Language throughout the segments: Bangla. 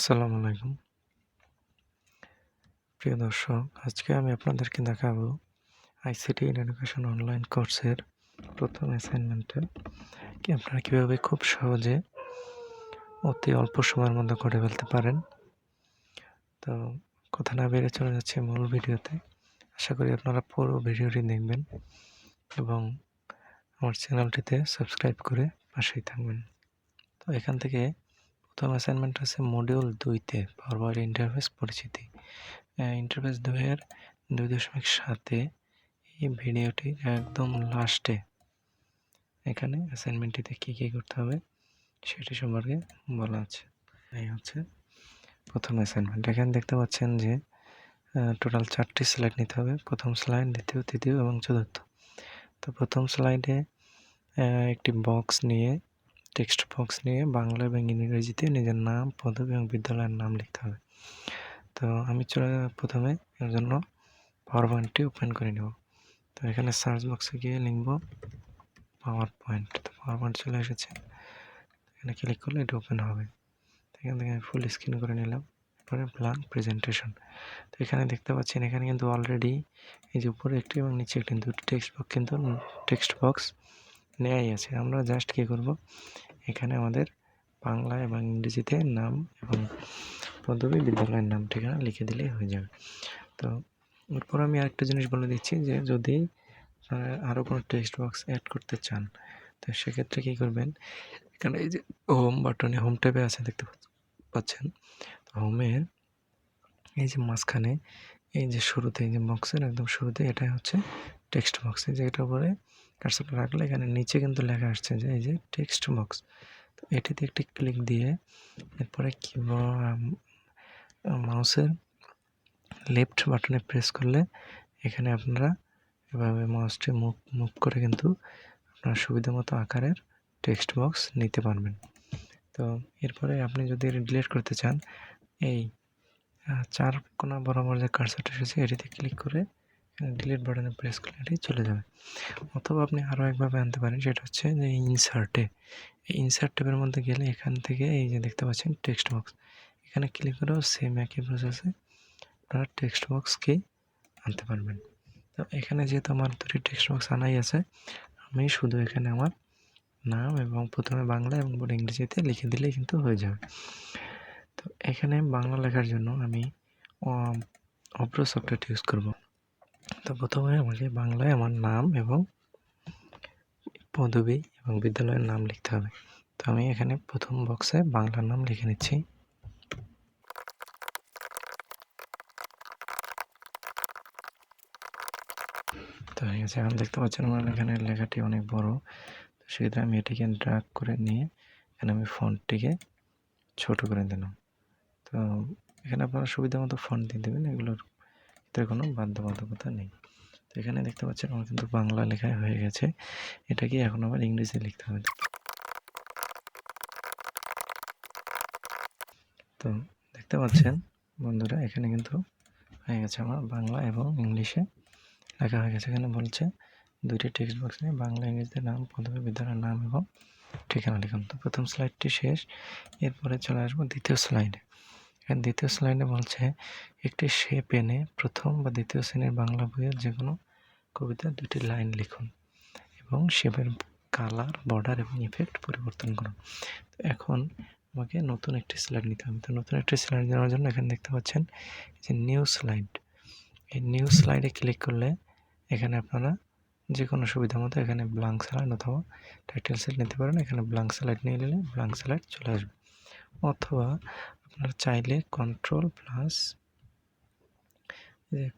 আসসালামু আলাইকুম। প্রিয় দর্শক, আজকে আমি আপনাদেরকে দেখাবো আইসিটি ইন এডুকেশন অনলাইন কোর্সের প্রথম অ্যাসাইনমেন্টটা। কি আপনারা কীভাবে খুব সহজে অতি অল্প সময়ের মধ্যে করে ফেলতে পারেন? তো কথা না বেড়ে চলে যাচ্ছে মূল ভিডিওতে। আশা করি আপনারা পুরো ভিডিওটি দেখবেন এবং আমার চ্যানেলটিতে সাবস্ক্রাইব করে পাশেই থাকবেন। তো এখান থেকে প্রথম অ্যাসাইনমেন্ট আছে মডিউল দুইতে পাওয়ার ইন্টারফেস পরিচিতি। ইন্টারফেস দুইয়ের দুই দশমিক সাতে এই ভিডিওটির একদম লাস্টে এখানে অ্যাসাইনমেন্টটিতে কী কী করতে হবে সেটি সম্পর্কে বলা আছে। এই হচ্ছে প্রথম অ্যাসাইনমেন্ট এখানে দেখতে পাচ্ছেন যে টোটাল চারটি স্লাইড নিতে হবে। প্রথম স্লাইড দ্বিতীয়, তৃতীয় এবং চতুর্থ। তো প্রথম স্লাইডে একটি বক্স নিয়ে টেক্সট বক্স নিয়ে বাংলা এবং ইংরেজিতে নিজের নাম, পদবী এবং বিদ্যালয়ের নাম লিখতে হবে। তো আমি চলে প্রথমে এর জন্য পাওয়ার পয়েন্টটি ওপেন করে নেব। তো এখানে সার্চ বক্সে গিয়ে লিখব পাওয়ার পয়েন্ট তো পাওয়ার পয়েন্ট চলে এসেছে। এখানে ক্লিক করলে এটা ওপেন হবে। এখান থেকে আমি ফুল স্ক্রিন করে নিলাম। এরপরে ব্লাঙ্ক প্রেজেন্টেশন তো এখানে দেখতে পাচ্ছেন, এখানে কিন্তু অলরেডি এই যে উপরে একটি এবং নিচে একটি দুটি টেক্সট বক্স কিন্তু টেক্সট বক্স নেয়াই আছে। আমরা জাস্ট কী করব? এখানে আমাদের বাংলা এবং ইংরেজিতে নাম এবং পদবী বিদ্যালয়ের নাম ঠিকানা লিখে দিলেই হয়ে যাবে। তো এরপর আমি আরেকটা জিনিস বলে দিচ্ছি যে যদি আরও কোনো টেক্সট বক্স অ্যাড করতে চান, তো সেক্ষেত্রে কী করবেন? এখানে এই যে হোম বাটনে হোম ট্যাবে আছে দেখতে পাচ্ছেন? তো হোমের এই যে মাঝখানে এই যে শুরুতে এই যে বক্সের একদম শুরুতে এটাই হচ্ছে টেক্সট বক্স। এই যে এটার উপরে কার্সারটা রাখলে এখানে নিচে কিন্তু লেখা আসছে যে, এই যে টেক্সট বক্স তো এটিতে একটি ক্লিক দিয়ে এরপরে কিবোর্ড মাউসের লেফট বাটনে প্রেস করলে এখানে আপনারা এভাবে মাউসটি মুভ মুভ করে কিন্তু আপনার সুবিধা মতো আকারের টেক্সট বক্স নিতে পারবেন। তো এরপরে আপনি যদি ডিলিট করতে চান, এই চার কোনা বরাবর যে কার্সারটা এসেছে, এটিতে ক্লিক করে ডিলিট বাটনে প্রেস করলে এটি চলে যাবে। অথবা আপনি আরও একভাবে আনতে পারেন, সেটা হচ্ছে যে ইনসার্টে এই ইনসার্ট ট্যাবের মধ্যে গেলে এখান থেকে এই যে দেখতে পাচ্ছেন টেক্সট বক্স এখানে ক্লিক করেও সেম একই প্রসেসে আপনারা টেক্সট বক্সকে আনতে পারবেন। তো এখানে যেহেতু আমার দুটি টেক্সট বক্স আনাই আছে, আমি শুধু এখানে আমার নাম এবং প্রথমে বাংলা এবং পরে ইংরেজিতে লিখে দিলেই কিন্তু হয়ে যাবে। তো এখানে বাংলা লেখার জন্য আমি অপ্র সফটওয়্যারটি ইউজ করব। তো প্রথমে আমাকে বাংলায় আমার নাম এবং পদবী এবং বিদ্যালয়ের নাম লিখতে হবে। তো আমি এখানে প্রথম বক্সে বাংলার নাম লিখে নিচ্ছি। তো হয়ে গেছে এখন দেখতে পাচ্ছেন আমার এখানে লেখাটি অনেক বড়। তো সেক্ষেত্রে আমি এটিকে ড্রাগ করে নিয়ে এখানে আমি ফন্টটিকে ছোট করে দিলাম। তো এখানে আপনারা সুবিধা মতো ফন্ট দিয়ে দেবেন, এগুলোর ভিতরে কোনো বাধ্যবাধকতা নেই। তো এখানে দেখতে পাচ্ছেন আমার কিন্তু বাংলা লেখায় হয়ে গেছে। এটাকে এখন আবার ইংরেজি লিখতে হবে। তো দেখতে পাচ্ছেন বন্ধুরা, এখানে কিন্তু হয়ে গেছে আমার বাংলা এবং ইংলিশে লেখা হয়ে গেছে। এখানে বলছে, দুইটি টেক্সট বক্স নিয়ে বাংলা, ইংরেজিতে নাম, পদবী, বিদ্যালয়ের নাম এবং ঠিকানা লিখুন। তো প্রথম স্লাইডটি শেষ, এরপরে চলে আসব দ্বিতীয় স্লাইডে এখানে দ্বিতীয় স্লাইডে বলছে, একটি শেপ এনে প্রথম বা দ্বিতীয় শ্রেণির বাংলা বইয়ের যে কোনো কবিতার দুটি লাইন লিখুন এবং শেপের কালার বর্ডার এবং ইফেক্ট পরিবর্তন করুন। তো এখন আমাকে নতুন একটি স্লাইড নিতে হবে। তো নতুন একটি স্লাইড নেওয়ার জন্য এখানে দেখতে পাচ্ছেন যে নিউ স্লাইড এই নিউ স্লাইডে ক্লিক করলে এখানে আপনারা যে কোনো সুবিধা মতো এখানে ব্লাঙ্ক স্লাইড অথবা টাইটেল সেট নিতে পারেন। এখানে ব্লাঙ্ক স্লাইড নিয়ে নিলে ব্লাঙ্ক স্লাইড চলে আসবে। অথবা আপনারা চাইলে control plus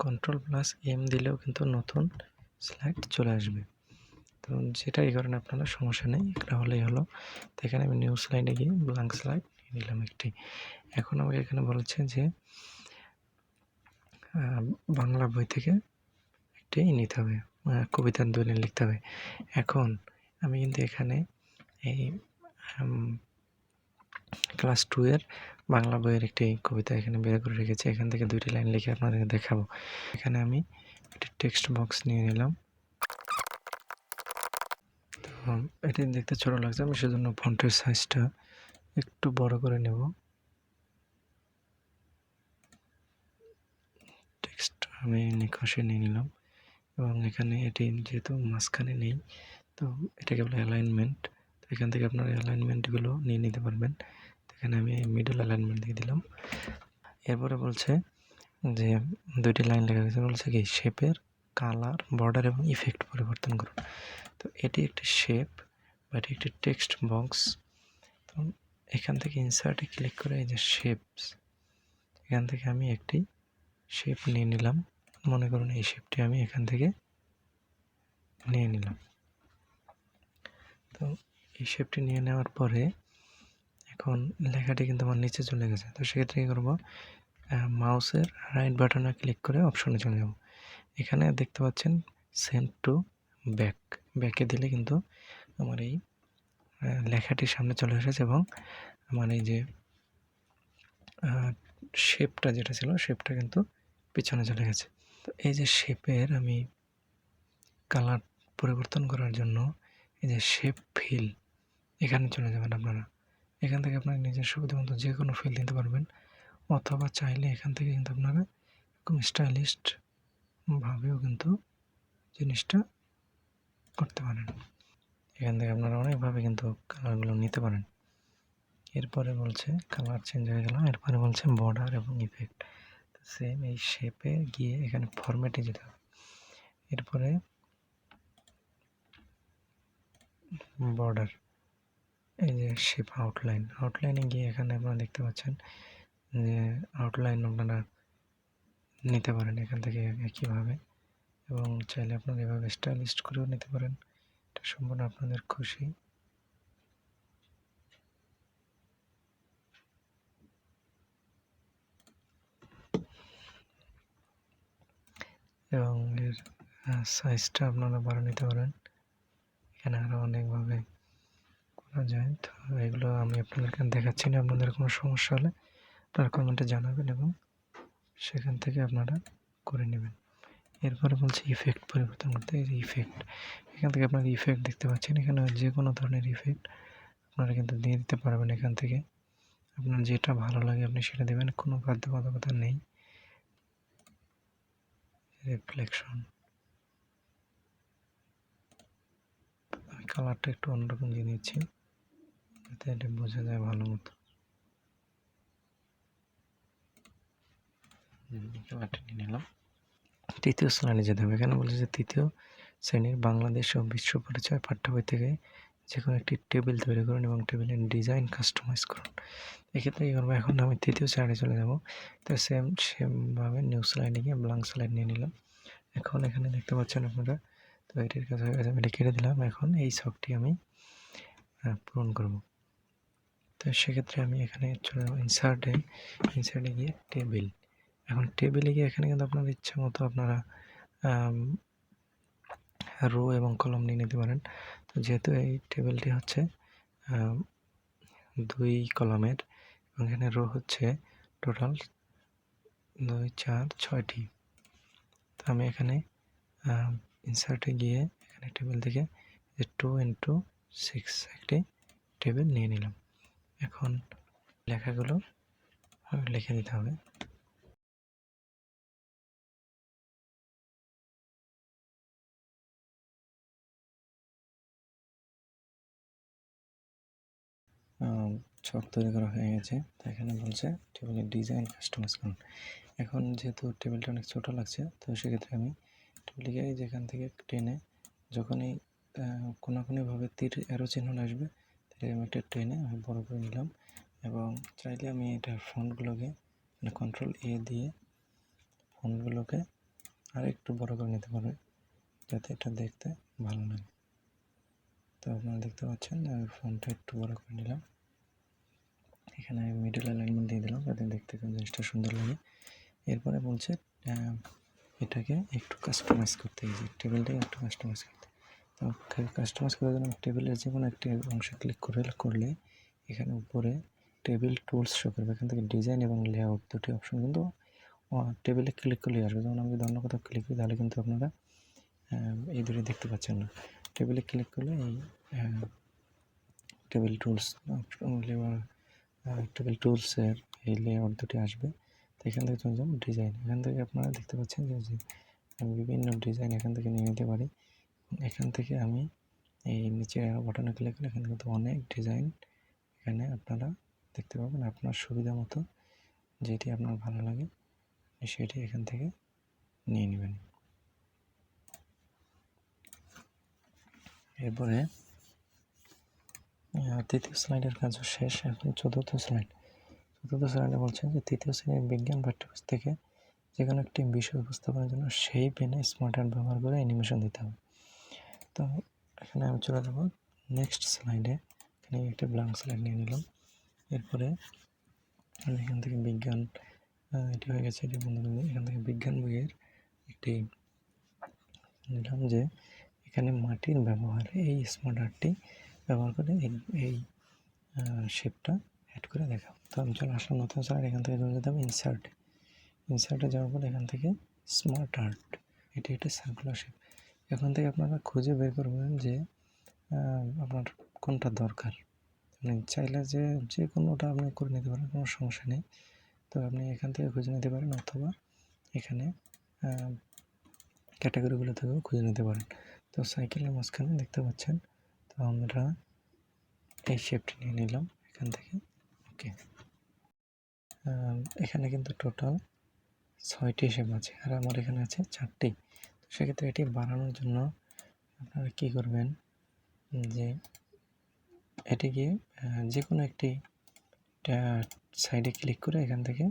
control plus M দিলেও কিন্তু নতুন স্লাইড চলে আসবে। তো যেটাই করেন আপনারা সমস্যা নেই, এটা হলেই হলো। তো এখানে আমি নিউ স্লাইডে গিয়ে ব্লাঙ্ক স্লাইড নিয়ে নিলাম একটি। এখন আমাকে এখানে বলেছে যে বাংলা বই থেকে একটি নিতে হবে কবিতার দলিল লিখতে হবে। এখন আমি কিন্তু এখানে এই ক্লাস টু এর বাংলা বইয়ের একটি কবিতা এখানে বের করে রেখেছি। এখান থেকে দুইটি লাইন লিখে আপনাদের দেখাবো। এখানে আমি একটি টেক্সট বক্স নিয়ে নিলাম। তো এটি দেখতে ছোটো লাগছে, আমি সেজন্য ফন্টের সাইজটা একটু বড় করে নেব। টেক্সট আমি নিকশে নিয়ে নিলাম এবং এখানে এটি যেহেতু মাঝখানে নেই, তো এটাকে বলে অ্যালাইনমেন্ট। এখান থেকে আপনার অ্যালাইনমেন্টগুলো নিয়ে নিতে পারবেন। এখানে আমি মিডল অ্যালাইনমেন্ট দিয়ে দিলাম। এরপরে বলছে যে দুইটি লাইন লেখা গেছে। বলছে কি শেপের কালার বর্ডার এবং ইফেক্ট পরিবর্তন করুন তো এটি একটি শেপ বা এটি একটি টেক্সট বক্স তো এখান থেকে ইনসার্টে ক্লিক করে এই যে শেপস এখান থেকে আমি একটি শেপ নিয়ে নিলাম। মনে করুন এই শেপটি আমি এখান থেকে নিয়ে নিলাম। তো এই শেপটি নিয়ে নেওয়ার পরে এখন লেখাটি কিন্তু আমার নিচে চলে গেছে। তো সেক্ষেত্রে কী করব? মাউসের রাইট বাটনে ক্লিক করে অপশনে চলে যাব। এখানে দেখতে পাচ্ছেন সেন্ড টু ব্যাক ব্যাকে দিলে কিন্তু আমার এই লেখাটির সামনে চলে এসেছে এবং আমার এই যে শেপটা যেটা ছিল শেপটা কিন্তু পিছনে চলে গেছে। তো এই যে শেপের আমি কালার পরিবর্তন করার জন্য এই যে শেপ ফিল এখানে চলে যাবেন আপনারা। এখান থেকে আপনার নিজের সুবিধা মতো যে কোনো ফিল দিতে পারবেন। অথবা চাইলে এখান থেকে কিন্তু আপনারা এরকম স্টাইলিস্ট ভাবেও কিন্তু জিনিসটা করতে পারেন। এখান থেকে আপনারা অনেকভাবে কিন্তু কালারগুলো নিতে পারেন। এরপরে বলছে কালার চেঞ্জ হয়ে গেল, এরপরে বলছে বর্ডার এবং ইফেক্ট সেম এই শেপে গিয়ে এখানে ফরম্যাটে যেতে হবে। এরপরে বর্ডার এই যে শেপ আউটলাইন আউটলাইনে গিয়ে এখানে আপনারা দেখতে পাচ্ছেন যে আউটলাইন আপনারা নিতে পারেন এখান থেকে একইভাবে এবং চাইলে আপনারা এভাবে স্টাইলিস্ট করেও নিতে পারেন। এটা সম্পূর্ণ আপনাদের খুশি। এবং এর সাইজটা আপনারা বাড়া নিতে পারেন। এখানে আরও অনেকভাবে করা যায় তো এগুলো আমি আপনাদেরকে দেখাচ্ছি না, আপনাদের কোনো সমস্যা হলে আপনারা কমেন্টে জানাবেন এবং সেখান থেকে আপনারা করে নেবেন। এরপরে বলছে ইফেক্ট পরিবর্তন করতে, এই যে ইফেক্ট এখান থেকে আপনারা ইফেক্ট দেখতে পাচ্ছেন, এখানে যে কোনো ধরনের ইফেক্ট আপনারা কিন্তু দিয়ে দিতে পারবেন এখান থেকে। আপনার যেটা ভালো লাগে আপনি সেটা দেবেন, কোনো বাধ্যবাধকতা নেই। রিফ্লেকশন কালারটা একটু অন্যরকম দিয়ে নিচ্ছি। যাতে এটা বোঝা যায় ভালো মতো। নিলাম। তৃতীয় শ্রেণি যেতে হবে। এখানে বলেছে যে তৃতীয় শ্রেণির বাংলাদেশ ও বিশ্ব পরিচয় পাঠ্য বই থেকে যে কোনো একটি টেবিল তৈরি করুন এবং টেবিলের ডিজাইন কাস্টমাইজ করুন। এক্ষেত্রে কী করব? এখন আমি তৃতীয় স্লাইডে চলে যাব। তো সেম সেমভাবে নিউ স্লাইডে গিয়ে ব্লাঙ্ক স্লাইড নিয়ে নিলাম। এখন এখানে দেখতে পাচ্ছেন আপনারা তো এটির কাছে আমি এটা কেটে দিলাম। এখন এই শখটি আমি পূরণ করব। তো সেক্ষেত্রে আমি এখানে চলে যাব ইনসার্টে ইনসার্টে গিয়ে টেবিল এখন টেবিলে গিয়ে এখানে কিন্তু আপনার ইচ্ছা মতো আপনারা রো এবং কলম নিয়ে নিতে পারেন। তো যেহেতু এই টেবিলটি হচ্ছে দুই কলমের এবং এখানে রো হচ্ছে টোটাল দুই, চার, ছয়টি। তো আমি এখানে ইনসার্টে গিয়ে এখানে টেবিল থেকে যে টু ইন্টু সিক্স একটি টেবিল নিয়ে নিলাম। এখন লেখাগুলো লিখে দিতে হবে। ছক তৈরি করা হয়ে গেছে। তো এখানে বলছে টেবিলের ডিজাইন কাস্টমাইজ করুন। এখন যেহেতু টেবিলটা অনেক ছোটো লাগছে, তো সেক্ষেত্রে আমি টেবিলকে যেখান থেকে টেনে যখনই কোনাকুনিভাবে তীর অ্যারো চিহ্ন আসবে আমি একটা টেনে আমি বড়ো করে নিলাম এবং চাইলে আমি এটা ফন্টগুলোকে মানে কন্ট্রোল এ দিয়ে ফন্টগুলোকে আর একটু বড় করে নিতে পারবে, যাতে এটা দেখতে ভালো লাগে। তো আপনারা দেখতে পাচ্ছেন আমি ফোনটা একটু বড় করে নিলাম। এখানে আমি মিডল অ্যালাইনমেন্ট দিয়ে দিলাম যাতে দেখতে জিনিসটা সুন্দর লাগে। এরপরে বলছে এটাকে একটু কাস্টমাইজ করতে এই যে টেবিলটাকে একটু কাস্টমাইজ করতে কাস্টমাইজ করার জন্য টেবিলের যে কোনো একটি অংশে ক্লিক করে করলে এখানে উপরে টেবিল টুলস শো করবে। এখান থেকে ডিজাইন এবং লেআউট দুটি অপশন কিন্তু টেবিলে ক্লিক করলেই আসবে। যেমন আমি যদি অন্য কোথাও ক্লিক করি, তাহলে কিন্তু আপনারা এই দুটি দেখতে পাচ্ছেন না। টেবিলে ক্লিক করলে এই টেবিল টুলস টেবিল টুলসের এই লেআউট দুটি আসবে। তো এখান থেকে চলে যাব ডিজাইন এখান থেকে আপনারা দেখতে পাচ্ছেন যে বিভিন্ন ডিজাইন এখান থেকে নিয়ে নিতে পারি। এখান থেকে আমি এই নিচে বাটনে ক্লিক করলে এখান থেকে তো অনেক ডিজাইন এখানে আপনারা দেখতে পাবেন। আপনার সুবিধা মতো যেটি আপনার ভালো লাগে, সেটি এখান থেকে নিয়ে নেবেন। এরপরে তৃতীয় স্লাইডের কাজও শেষ, এখন চতুর্থ স্লাইড চতুর্থ স্লাইডে বলছেন যে, তৃতীয় শ্রেণির বিজ্ঞান পাঠ্যপুস্তক যে কোনো একটি বিষয় উপস্থাপনের জন্য সেই পেনে স্মার্ট আর্ট ব্যবহার করে অ্যানিমেশন দিতে হবে। তো এখানে আমি চলে যাব নেক্সট স্লাইডে। এখানে একটা ব্ল্যাঙ্ক স্লাইড নিয়ে নিলাম। এরপরে আমি এখান থেকে বিজ্ঞান এটি হয়ে গেছে এটি বন্ধ এখান থেকে বিজ্ঞান বইয়ের একটি নিলাম যে এখানে মাটির ব্যবহার এই স্মার্ট আর্টটি ব্যবহার করে এই শেপটা অ্যাড করে দেখাও। তো আমি চলে আসলাম নতুন স্লাইড এখান থেকে চলে যেতাম ইনসার্ট ইনসার্টে যাওয়ার পর এখান থেকে স্মার্ট আর্ট এটি একটা সার্কুলার শেপ এখান থেকে আপনারা খুঁজে বের করবেন যে আপনার কোনটা দরকার। মানে চাইলে যে যে কোনোটা আপনি করে নিতে পারেন, কোনো সমস্যা নেই। তো আপনি এখান থেকে খুঁজে নিতে পারেন অথবা এখানে ক্যাটাগরিগুলো থেকেও খুঁজে নিতে পারেন। তো সাইকেলের মাঝখানে দেখতে পাচ্ছেন, তো আমরা এই শেপটি নিয়ে নিলাম এখান থেকে। ওকে এখানে কিন্তু টোটাল ছয়টি শেপ আছে, আর আমার এখানে আছে চারটি। সেক্ষেত্রে এটি বাড়ানোর জন্য আপনারা কী করবেন যে এটিকে আহ, যে কোনো একটি সাইডে ক্লিক করে এখান থেকে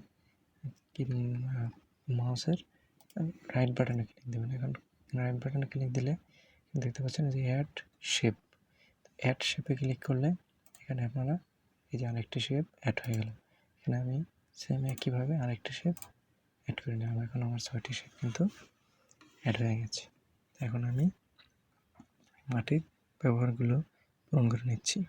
মাউসের রাইট বাটনে ক্লিক দেবেন। এখন রাইট বাটনে ক্লিক দিলে দেখতে পাচ্ছেন যে অ্যাড শেপ অ্যাড শেপে ক্লিক করলে এখানে আপনারা এই যে আরেকটি শেপ অ্যাড হয়ে গেল। এখানে আমি সেম একইভাবে আরেকটি শেপ অ্যাড করে নিলাম। এখন আমার ছয়টি শেপ কিন্তু অ্যাড হয়ে গেছে। এখন আমি মাটির ব্যবহারগুলো পূরণ করে নিচ্ছি।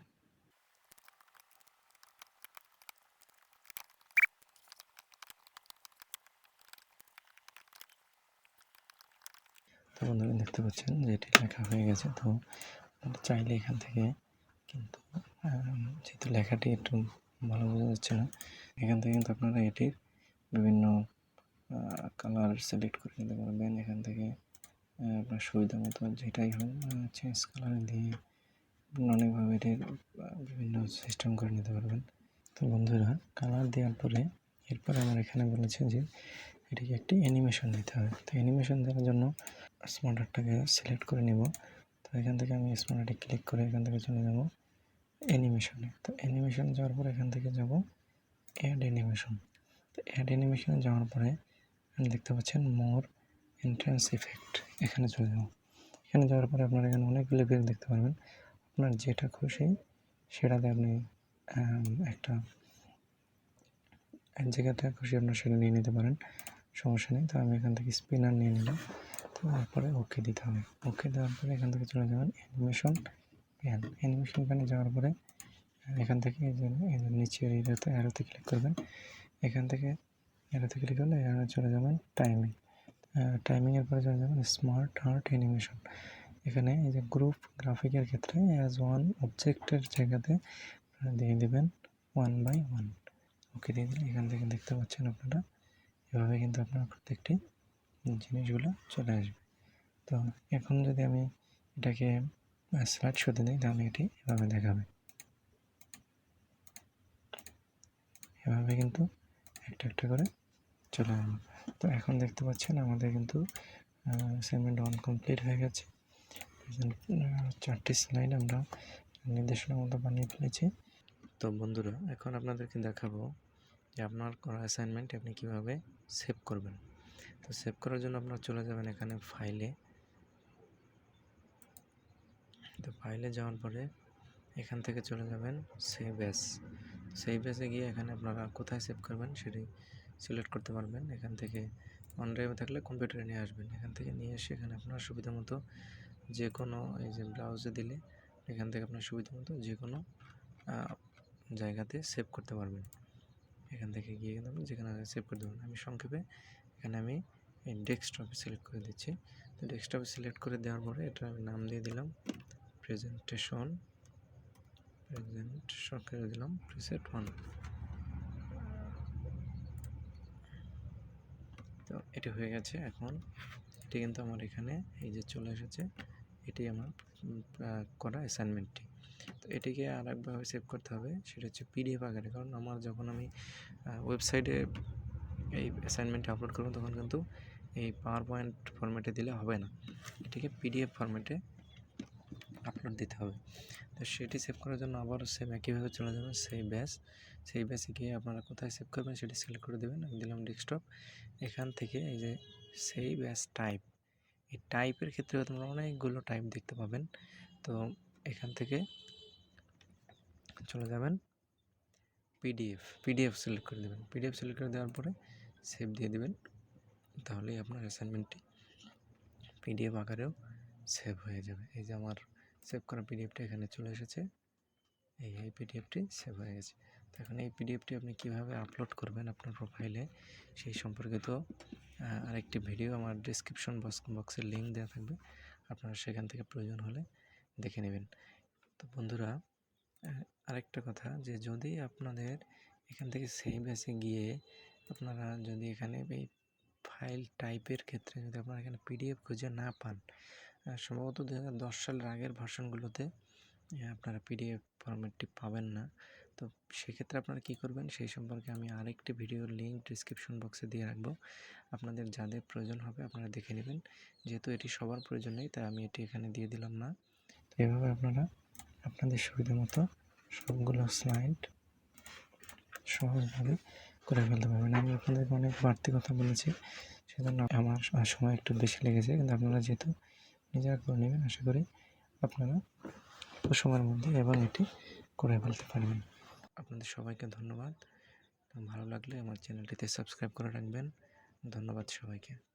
তো বন্ধুরা দেখতে পাচ্ছেন যে এটি লেখা হয়ে গেছে। তো চাইলে এখান থেকে কিন্তু যেহেতু লেখাটি একটু ভালো বোঝা যাচ্ছে না, এখান থেকে কিন্তু আপনারা এটির বিভিন্ন কালার সিলেক্ট করে নিতে পারবেন। এখান থেকে আপনার সুবিধা মতো যেটাই হোক চেঞ্জ কালার দিয়ে অনেকভাবে এটির বিভিন্ন সিস্টেম করে নিতে পারবেন। তো বন্ধুরা কালার দেওয়ার পরে, এরপরে আমার এখানে বলেছে যে, এটিকে একটি অ্যানিমেশন দিতে হবে। তো অ্যানিমেশন দেওয়ার জন্য স্মার্ট আর্টটাকে সিলেক্ট করে নিব। তো এখান থেকে আমি স্মার্ট আর্টে ক্লিক করে এখান থেকে চলে যাব অ্যানিমেশনে তো অ্যানিমেশন যাওয়ার পরে এখান থেকে যাব অ্যাড অ্যানিমেশন তো অ্যাড অ্যানিমেশনে যাওয়ার পরে দেখতে পাচ্ছেন মোর এন্ট্রান্স ইফেক্ট। এখানে চলে যাব। এখানে যাওয়ার পরে আপনারা এখানে অনেকগুলো ইফেক্ট দেখতে পারবেন। আপনার যেটা খুশি সেটাতে আপনি একটা এক জায়গাতে খুশি আপনার সেটা নিয়ে নিতে পারেন। সমস্যা নেই। তো আমি এখান থেকে স্পিনার নিয়ে নিলাম। তারপরে ওকে দিতে হবে। ওকে দেওয়ার পরে এখান থেকে চলে যাবেন অ্যানিমেশন প্যান অ্যানিমেশন প্যানে যাওয়ার পরে, এখান থেকে এই যে নিচের এরিয়াতে অ্যারোতে ক্লিক করবেন। এখান থেকে অ্যারোতে ক্লিক করলে এখানে চলে যাবেন টাইমিং টাইমিংয়ের পরে চলে যাবেন স্মার্ট আর্ট অ্যানিমেশন এখানে এই যে গ্রুপ গ্রাফিকের ক্ষেত্রে অ্যাজ ওয়ান অবজেক্টের জায়গাতে দিয়ে দেবেন ওয়ান বাই ওয়ান ওকে দিয়ে দিলে এখান থেকে দেখতে পাচ্ছেন আপনারা, এভাবে কিন্তু আপনার প্রত্যেকটি জিনিসগুলো চলে আসবে। তো এখন যদি আমি এটাকে স্লাইড শোতে দিই, তাহলে এটি এভাবে দেখাবে। এভাবে কিন্তু একটা একটা করে চলে যাবে তো এখন দেখতে পাচ্ছেন আমাদের কিন্তু অ্যাসাইনমেন্ট ওয়ান কমপ্লিট হয়ে গেছে। চারটি স্লাইড আমরা নির্দেশনার মতো বানিয়ে ফেলেছি। তো বন্ধুরা, এখন আপনাদেরকে দেখাবো যে আপনার করা অ্যাসাইনমেন্ট আপনি কীভাবে সেভ করবেন। তো সেভ করার জন্য আপনারা চলে যাবেন এখানে ফাইলে তো ফাইলে যাওয়ার পরে এখান থেকে চলে যাবেন সেভ এস সেভ এসে গিয়ে এখানে আপনারা কোথায় সেভ করবেন সেটি সিলেক্ট করতে পারবেন। এখান থেকে অন ড্রাইভে থাকলে কম্পিউটারে নিয়ে আসবেন। এখান থেকে নিয়ে এসে এখানে আপনার সুবিধা মতো যে কোনো এই যে ব্রাউজে দিলে এখান থেকে আপনার সুবিধা মতো যে কোনো জায়গাতে সেভ করতে পারবেন। এখান থেকে গিয়ে কিন্তু আপনি যেখানে সেভ করতে পারবেন আমি সংক্ষেপে এখানে আমি এই ডেস্কটপে সিলেক্ট করে দিচ্ছি। তো ডেস্কটপে সিলেক্ট করে দেওয়ার পরে এটা আমি নাম দিয়ে দিলাম প্রেজেন্টেশন প্রেজেন্টেশন করে দিলাম প্রিসেট ওয়ান তো এটি হয়ে গেছে এখন। এটি কিন্তু আমার এখানে এই যে চলে এসেছে। এটি আমার করা অ্যাসাইনমেন্টটি তো এটিকে আর একভাবে সেভ করতে হবে, সেটা হচ্ছে পিডিএফ আকারে। কারণ আমার যখন আমি ওয়েবসাইটে এই অ্যাসাইনমেন্টটি আপলোড করব তখন কিন্তু এই পাওয়ার পয়েন্ট ফরম্যাটে দিলে হবে না। এটিকে পিডিএফ ফরম্যাটে আপলোড দিতে হবে। তো সেটি সেভ করার জন্য আবারও সেম একইভাবে চলে যাবেন সেই ব্যাস সেই ব্যাসে গিয়ে আপনারা কোথায় সেভ করবেন সেটি সিলেক্ট করে দেবেন। আমি দিলাম ডেস্কটপ এখান থেকে এই যে সেই ব্যাস টাইপ এই টাইপের ক্ষেত্রে তোমরা অনেকগুলো টাইপ দেখতে পাবেন। তো এখান থেকে চলে যাবেন পিডিএফ পিডিএফ সিলেক্ট করে দেবেন। পিডিএফ সিলেক্ট করে দেওয়ার পরে সেভ দিয়ে দেবেন। তাহলেই আপনার অ্যাসাইনমেন্টটি পিডিএফ আকারেও সেভ হয়ে যাবে। এই যে আমার সেভ করা পিডিএফটা এখানে চলে এসেছে। এই এই পিডিএফটি সেভ হয়ে গেছে। এখন এই পিডিএফটি আপনি কীভাবে আপলোড করবেন আপনার প্রোফাইলে সেই সম্পর্কিত আরেকটি ভিডিও আমার ডিসক্রিপশন বক্স বক্সের লিঙ্ক দেওয়া থাকবে। আপনারা সেখান থেকে প্রয়োজন হলে দেখে নেবেন। তো বন্ধুরা আরেকটা কথা যে যদি আপনাদের এখান থেকে সেই বেসে গিয়ে আপনারা যদি এখানে এই ফাইল টাইপের ক্ষেত্রে যদি আপনারা এখানে পিডিএফ খুঁজে না পান সম্ভবত দু হাজার দশ সালের আগের ভার্সনগুলোতে আপনারা পিডিএফ ফরম্যাটটি পাবেন না। তো সেক্ষেত্রে আপনারা কী করবেন, সেই সম্পর্কে আমি আরেকটি ভিডিওর লিঙ্ক ডিসক্রিপশন বক্সে দিয়ে রাখব। আপনাদের যাদের প্রয়োজন হবে আপনারা দেখে নেবেন। যেহেতু এটি সবার প্রয়োজন নেই, তাই আমি এটি এখানে দিয়ে দিলাম না। তো এভাবে আপনারা আপনাদের সুবিধা মতো সবগুলো স্লাইড সহজভাবে করে ফেলতে পারবেন। আমি আপনাদেরকে অনেক বাড়তি কথা বলেছি, সেজন্য আমার সময় একটু বেশি লেগেছে, কিন্তু আপনারা যেহেতু নিজেরা করে নেবেন, আশা করি আপনারা অল্প সময়ের মধ্যে এবং এটি করে ফেলতে পারবেন। আপনাদের সবাইকে ধন্যবাদ। ভালো লাগলে আমার চ্যানেলটিতে সাবস্ক্রাইব করে রাখবেন। ধন্যবাদ সবাইকে।